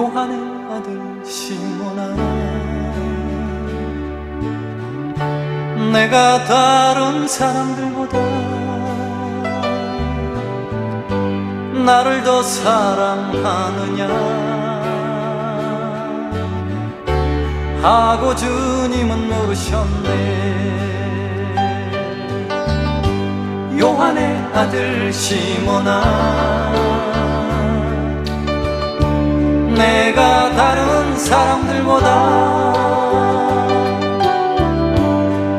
요한의 아들 시모나. 내가 다른 사람들보다 나를 더 사랑하느냐? 하고 주님은 물으셨네. 요한의 아들 시모나. 사람들보다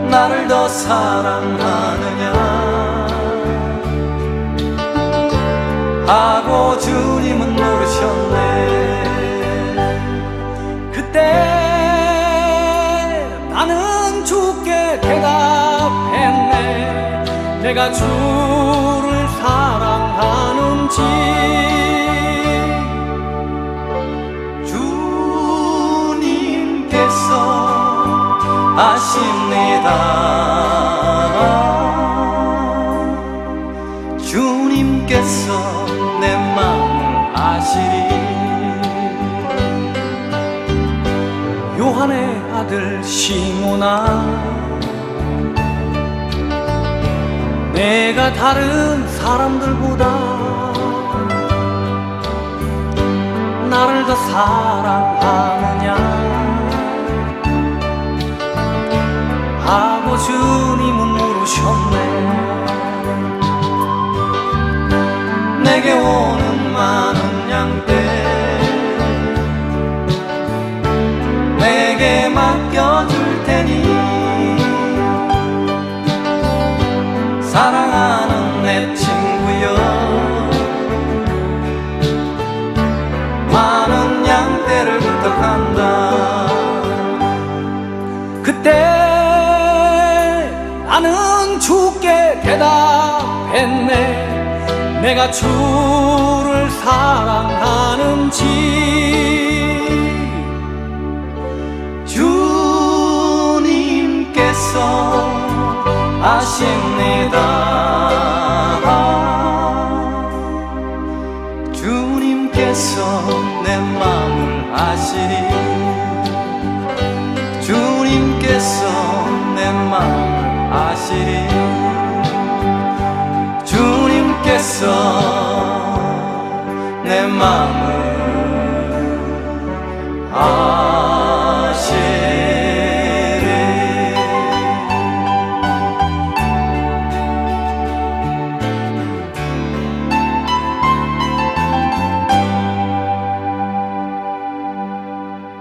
나를 더 사랑하느냐. 하고 주님은 물으셨네. 그때 나는 주께 대답했네. 내가 주를 사랑하는지 주님께서 내 마음을 아시리. 요한의 아들 시모나. 내가 다른 사람들보다 나를 더 사랑하느 내게 오는 많은 양떼. 내게 맡겨줄 테니. 사랑하는 내 친구여. 많은 양떼를 부탁한다. 그때 나는 주께 대답했네 내가 주를 사랑하는지 주님께서 아십니다. 주님께서 내 마음을 아시리. 주님께서 내 마음을 아시리 nem mama?